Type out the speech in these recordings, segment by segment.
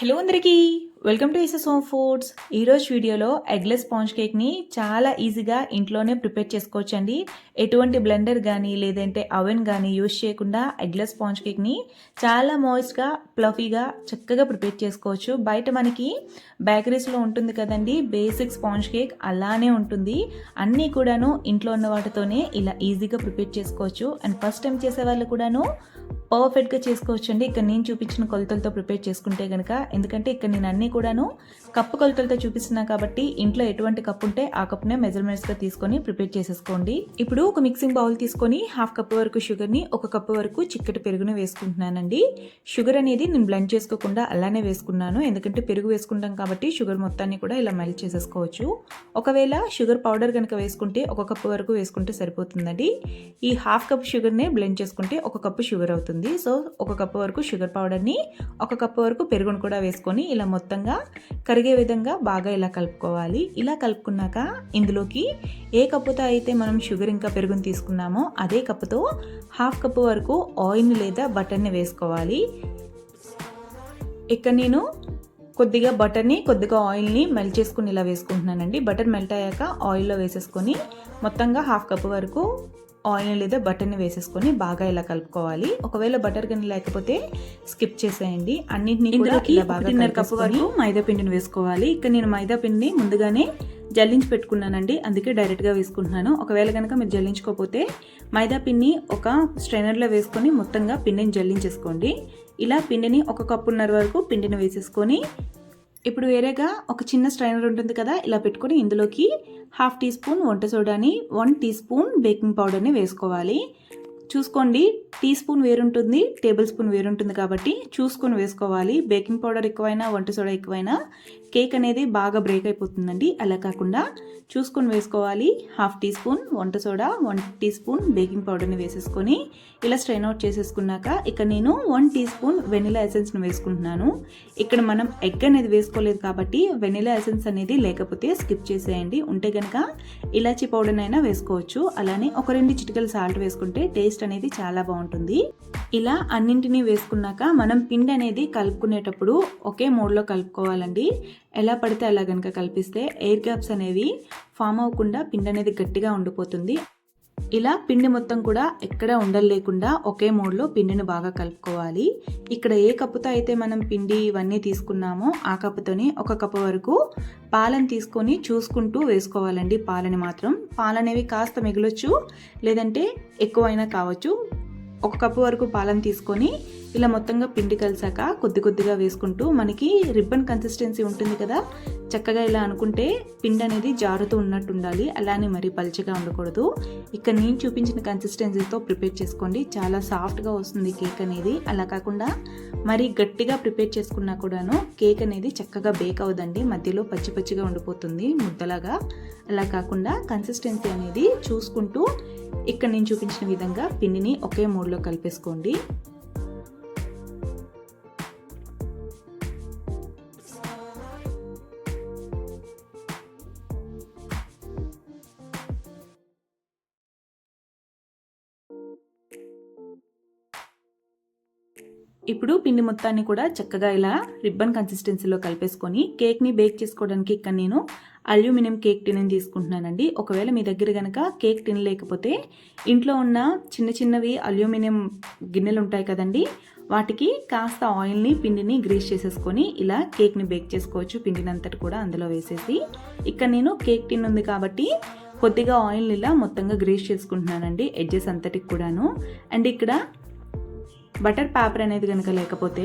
Hello అందరికీ. Welcome to ఈసెస్ home foods. ఈరోజు వీడియోలో ఎగ్లెస్ స్పాంజ్ కేక్ని చాలా ఈజీగా ఇంట్లోనే ప్రిపేర్ చేసుకోవచ్చు అండి ఎటువంటి బ్లెండర్ కానీ లేదంటే అవెన్ కానీ యూజ్ చేయకుండా ఎగ్లెస్ స్పాంజ్ కేక్ని చాలా మాయిస్ట్గా ప్లఫీగా చక్కగా ప్రిపేర్ చేసుకోవచ్చు. బయట మనకి బేకరీస్లో ఉంటుంది కదండి బేసిక్ స్పాంజ్ కేక్ అలానే ఉంటుంది. అన్నీ కూడాను ఇంట్లో ఉన్న వాటితోనే ఇలా ఈజీగా ప్రిపేర్ చేసుకోవచ్చు. అండ్ ఫస్ట్ టైం చేసే వాళ్ళు కూడాను పర్ఫెక్ట్గా చేసుకోవచ్చు అండి ఇక్కడ నేను చూపించిన కొలతలతో ప్రిపేర్ చేసుకుంటే కనుక ఎందుకంటే ఇక్కడ నేను అన్ని కూడాను కప్పు కొలతలతో చూపిస్తున్నా కాబట్టి ఇంట్లో ఎటువంటి కప్పు ఉంటే ఆ కప్పునే మెజర్మెంట్స్గా తీసుకొని ప్రిపేర్ చేసేసుకోండి. ఇప్పుడు ఒక మిక్సింగ్ బౌల్ తీసుకొని హాఫ్ కప్ వరకు షుగర్ని ఒక కప్పు వరకు చిక్కటి పెరుగును వేసుకుంటున్నానండి. షుగర్ అనేది నేను బ్లెండ్ చేసుకోకుండా అలానే వేసుకున్నాను. ఎందుకంటే పెరుగు వేసుకుంటాం కాబట్టి షుగర్ మొత్తాన్ని కూడా ఇలా మెల్ట్ చేసేసుకోవచ్చు. ఒకవేళ షుగర్ పౌడర్ కనుక వేసుకుంటే ఒక కప్పు వరకు వేసుకుంటే సరిపోతుందండి. ఈ హాఫ్ కప్ షుగర్నే బ్లెండ్ చేసుకుంటే ఒక కప్పు షుగర్ అవుతుంది. సో ఒక కప్పు వరకు షుగర్ పౌడర్ని ఒక కప్పు వరకు పెరుగును కూడా వేసుకొని ఇలా మొత్తం మొత్తంగా కరిగే విధంగా బాగా ఇలా కలుపుకోవాలి. ఇలా కలుపుకున్నాక ఇందులోకి ఏ కప్పుతో అయితే మనం షుగర్ ఇంకా పెరుగుని తీసుకున్నామో అదే కప్పుతో హాఫ్ కప్పు వరకు ఆయిల్ని లేదా బటర్ని వేసుకోవాలి. ఇక్కడ నేను కొద్దిగా బటర్ని కొద్దిగా ఆయిల్ని మెల్ట్ చేసుకుని ఇలా వేసుకుంటున్నానండి. బటర్ మెల్ట్ అయ్యాక ఆయిల్లో వేసేసుకొని మొత్తంగా హాఫ్ కప్ వరకు ఆయిల్ లేదా బటర్ని వేసేసుకొని బాగా ఇలా కలుపుకోవాలి. ఒకవేళ బటర్ కానీ లేకపోతే స్కిప్ చేసేయండి. అన్నింటినీ బాగా కప్పు వరకు మైదా పిండిని వేసుకోవాలి. ఇక్కడ నేను మైదా పిండిని ముందుగానే జల్లించి పెట్టుకున్నానండి. అందుకే డైరెక్ట్గా వేసుకుంటున్నాను. ఒకవేళ కనుక మీరు జల్లించుకోకపోతే మైదా పిండిని ఒక స్ట్రైనర్లో వేసుకొని మొత్తంగా పిండిని జల్లించేసుకోండి. ఇలా పిండిని ఒక కప్పున్నర వరకు పిండిని వేసేసుకొని ఇప్పుడు వేరేగా ఒక చిన్న స్ట్రైనర్ ఉంటుంది కదా ఇలా పెట్టుకొని ఇందులోకి హాఫ్ టీ స్పూన్ వంట సోడాని వన్ టీ స్పూన్ బేకింగ్ పౌడర్ని వేసుకోవాలి. చూసుకోండి టీ స్పూన్ వేరుంటుంది టేబుల్ స్పూన్ వేరుంటుంది కాబట్టి చూసుకొని వేసుకోవాలి. బేకింగ్ పౌడర్ ఎక్కువైనా వంట సోడా ఎక్కువైనా కేక్ అనేది బాగా బ్రేక్ అయిపోతుందండి. అలా కాకుండా చూసుకొని వేసుకోవాలి. హాఫ్ టీ స్పూన్ వంట soda one teaspoon baking పౌడర్ని వేసేసుకొని ఇలా స్ట్రైన్ అవుట్ చేసేసుకున్నాక ఇక్కడ నేను వన్ టీ స్పూన్ వెనిలా ఎసెన్స్ని వేసుకుంటున్నాను. ఇక్కడ మనం ఎగ్ అనేది వేసుకోలేదు కాబట్టి వెనిలా ఎసెన్స్ అనేది లేకపోతే స్కిప్ చేసేయండి. ఉంటే కనుక ఇలాచీ పౌడర్ అయినా వేసుకోవచ్చు. అలానే ఒక రెండు చిటికలు సాల్ట్ వేసుకుంటే టేస్ట్ అనేది చాలా బాగుంటుంది. ఇలా అన్నింటినీ వేసుకున్నాక మనం పిండి అనేది కలుపుకునేటప్పుడు ఒకే మోడ్లో కలుపుకోవాలండి. ఎలా పడితే అలా కనుక కల్పిస్తే ఎయిర్ గ్యాప్స్ అనేవి ఫామ్ అవ్వకుండా పిండి అనేది గట్టిగా ఉండిపోతుంది. ఇలా పిండి మొత్తం కూడా ఎక్కడ ఉండలేకుండా ఒకే మోడ్లో పిండిని బాగా కలుపుకోవాలి. ఇక్కడ ఏ కప్పుతో అయితే మనం పిండి ఇవన్నీ తీసుకున్నామో ఆ కప్పుతోనే ఒక కప్పు వరకు పాలను తీసుకొని చూసుకుంటూ వేసుకోవాలండి పాలని మాత్రం. పాలనేవి కాస్త మిగలొచ్చు లేదంటే ఎక్కువైనా కావచ్చు. ఒక కప్పు వరకు పాలను తీసుకొని ఇలా మొత్తంగా పిండి కలిసాక కొద్ది కొద్దిగా వేసుకుంటూ మనకి రిబ్బన్ కన్సిస్టెన్సీ ఉంటుంది కదా. చక్కగా ఇలా అనుకుంటే పిండి అనేది జారుతూ ఉన్నట్టు ఉండాలి. అలానే మరి పలుచగా ఉండకూడదు. ఇక్కడ నేను చూపించిన కన్సిస్టెన్సీతో ప్రిపేర్ చేసుకోండి. చాలా సాఫ్ట్గా వస్తుంది కేక్ అనేది. అలా కాకుండా మరి గట్టిగా ప్రిపేర్ చేసుకున్నా కూడాను కేక్ అనేది చక్కగా బేక్ అవ్వదండి. మధ్యలో పచ్చి పచ్చిగా ఉండిపోతుంది ముద్దలాగా. అలా కాకుండా కన్సిస్టెన్సీ అనేది చూసుకుంటూ ఇక్కడ నేను చూపించిన విధంగా పిండిని ఒకే మూడ్లో కలిపేసుకోండి. ఇప్పుడు పిండి మొత్తాన్ని కూడా చక్కగా ఇలా రిబ్బన్ కన్సిస్టెన్సీలో కలిపేసుకొని కేక్ని బేక్ చేసుకోవడానికి ఇక్కడ నేను అల్యూమినియం కేక్ టిన్ తీసుకుంటున్నానండి. ఒకవేళ మీ దగ్గర కనుక కేక్ టిన్ లేకపోతే ఇంట్లో ఉన్న చిన్న చిన్నవి అల్యూమినియం గిన్నెలు ఉంటాయి కదండి వాటికి కాస్త ఆయిల్ని పిండిని గ్రీస్ చేసేసుకొని ఇలా కేక్ని బేక్ చేసుకోవచ్చు. పిండిని అంతటి కూడా అందులో వేసేసి ఇక్కడ నేను కేక్ టిన్ ఉంది కాబట్టి కొద్దిగా ఆయిల్ని ఇలా మొత్తంగా గ్రీస్ చేసుకుంటున్నానండి ఎడ్జెస్ అంతటికి కూడాను. అండ్ ఇక్కడ బటర్ పేపర్ అనేది కనుక లేకపోతే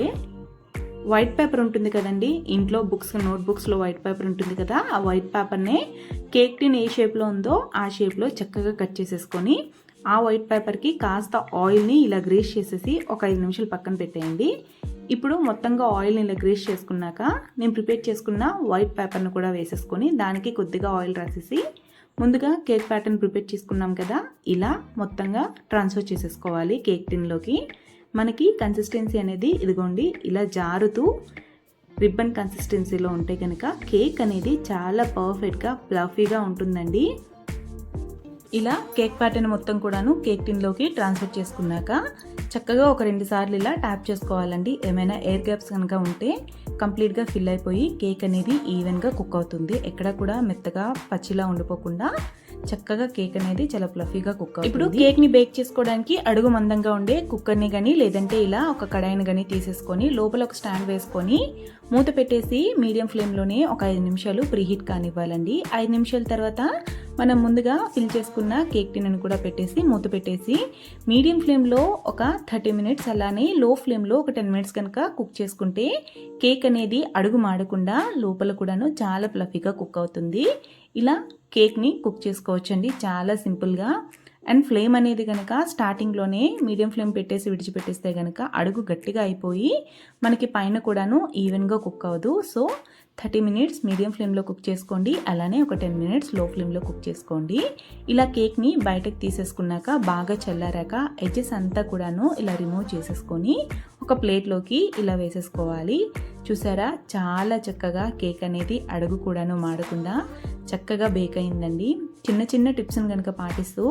వైట్ పేపర్ ఉంటుంది కదండి. ఇంట్లో బుక్స్ నోట్ బుక్స్లో వైట్ పేపర్ ఉంటుంది కదా. ఆ వైట్ పేపర్నే కేక్ టిన్ ఏ షేప్లో ఉందో ఆ షేప్లో చక్కగా కట్ చేసేసుకొని ఆ వైట్ పేపర్కి కాస్త ఆయిల్ని ఇలా గ్రేస్ చేసేసి ఒక ఐదు నిమిషాలు పక్కన పెట్టేయండి. ఇప్పుడు మొత్తంగా ఆయిల్ని ఇలా గ్రేస్ చేసుకున్నాక నేను ప్రిపేర్ చేసుకున్న వైట్ పేపర్ను కూడా వేసేసుకొని దానికి కొద్దిగా ఆయిల్ రాసేసి ముందుగా కేక్ ప్యాటర్న్ ప్రిపేర్ చేసుకున్నాం కదా. ఇలా మొత్తంగా ట్రాన్స్ఫర్ చేసేసుకోవాలి కేక్ టిన్లోకి. మనకి కన్సిస్టెన్సీ అనేది ఇదిగోండి ఇలా జారుతూ రిబ్బన్ కన్సిస్టెన్సీలో ఉంటే కనుక కేక్ అనేది చాలా పర్ఫెక్ట్గా ఫ్లఫీగా ఉంటుందండి. ఇలా కేక్ ప్యాటర్న్ మొత్తం కూడాను కేక్ టిన్లోకి ట్రాన్స్ఫర్ చేసుకున్నాక చక్కగా ఒక రెండు సార్లు ఇలా ట్యాప్ చేసుకోవాలండి. ఏమైనా ఎయిర్ గ్యాప్స్ కనుక ఉంటే కంప్లీట్గా ఫిల్ అయిపోయి కేక్ అనేది ఈవెన్గా కుక్ అవుతుంది. ఎక్కడ కూడా మెత్తగా పచ్చిలా ఉండిపోకుండా చక్కగా కేక్ అనేది చాలా ఫ్లఫీగా కుక్ అవుతుంది. ఇప్పుడు కేక్ని బేక్ చేసుకోవడానికి అడుగు మందంగా ఉండే కుక్కర్ని గానీ లేదంటే ఇలా ఒక కడాయిని గానీ తీసేసుకొని లోపల ఒక స్టాండ్ వేసుకొని మూత పెట్టేసి మీడియం ఫ్లేమ్లోనే ఒక ఐదు నిమిషాలు ప్రీహీట్ కానివ్వాలండి. ఐదు నిమిషాల తర్వాత మనం ముందుగా ఫిల్ చేసుకున్న కేక్ టిన్ కూడా పెట్టేసి మూత పెట్టేసి మీడియం ఫ్లేమ్లో ఒక థర్టీ మినిట్స్ అలానే లో ఫ్లేమ్లో ఒక టెన్ మినిట్స్ కనుక కుక్ చేసుకుంటే కేక్ అనేది అడుగు మాడకుండా లోపల కూడాను చాలా ఫ్లఫీగా కుక్ అవుతుంది. ఇలా కేక్ని కుక్ చేసుకోవచ్చండి. చాలా సింపుల్గా అండ్ ఫ్లేమ్ అనేది కనుక స్టార్టింగ్లోనే మీడియం ఫ్లేమ్ పెట్టేసి విడిచిపెట్టేస్తే కనుక అడుగు గట్టిగా అయిపోయి మనకి పైన కూడాను ఈవెన్గా కుక్ అవ్వదు. సో థర్టీ మినిట్స్ మీడియం ఫ్లేమ్లో కుక్ చేసుకోండి. అలానే ఒక టెన్ మినిట్స్లో ఫ్లేమ్లో కుక్ చేసుకోండి. ఇలా కేక్ని బయటకు తీసేసుకున్నాక బాగా చల్లారాక ఎడ్జెస్ అంతా కూడాను ఇలా రిమూవ్ చేసేసుకొని ఒక ప్లేట్లోకి ఇలా వేసేసుకోవాలి. చూసారా? చాలా చక్కగా కేక్ అనేది అడుగు కూడాను మాడకుండా చక్కగా బేక్ అయిందండి. చిన్న చిన్న టిప్స్ని కనుక పాటిస్తూ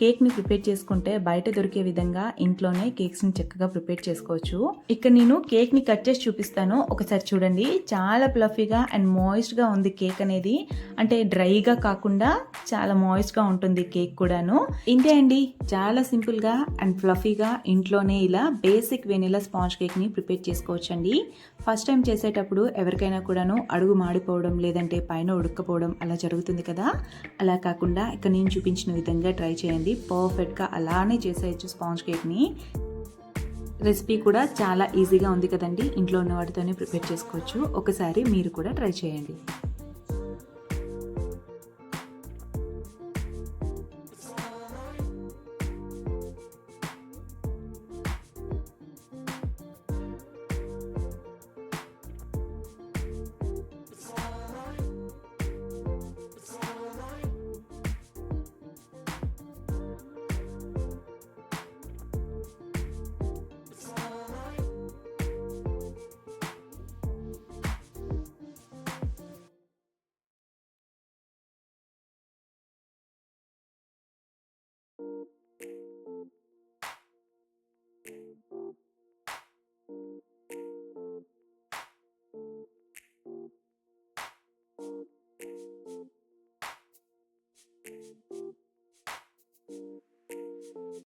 కేక్ని ప్రిపేర్ చేసుకుంటే బయట దొరికే విధంగా ఇంట్లోనే కేక్స్ని చక్కగా ప్రిపేర్ చేసుకోవచ్చు. ఇక్కడ నేను కేక్ని కట్ చేసి చూపిస్తాను. ఒకసారి చూడండి. చాలా ప్లఫీగా అండ్ మాయిస్ట్గా ఉంది కేక్ అనేది. అంటే డ్రైగా కాకుండా చాలా మాయిస్ట్గా ఉంటుంది కేక్ కూడాను. ఇంతే అండి చాలా సింపుల్గా అండ్ ఫ్లఫీగా ఇంట్లోనే ఇలా బేసిక్ వెనిలా స్పాంజ్ కేక్ని ప్రిపేర్ చేసుకోవచ్చండి. ఫస్ట్ టైం చేసేటప్పుడు ఎవరికైనా కూడాను అడుగు మాడిపోవడం లేదంటే పైన ఉడకపోవడం అలా జరుగుతుంది కదా. అలా కాకుండా ఇక్కడ నేను చూపించిన విధంగా ట్రై చేయండి. పర్ఫెక్ట్గా అలానే చేసేయచ్చు స్పాంజ్ కేక్ని. రెసిపీ కూడా చాలా ఈజీగా ఉంది కదండి. ఇంట్లో ఉన్న వాటితోనే ప్రిపేర్ చేసుకోవచ్చు. ఒకసారి మీరు కూడా ట్రై చేయండి.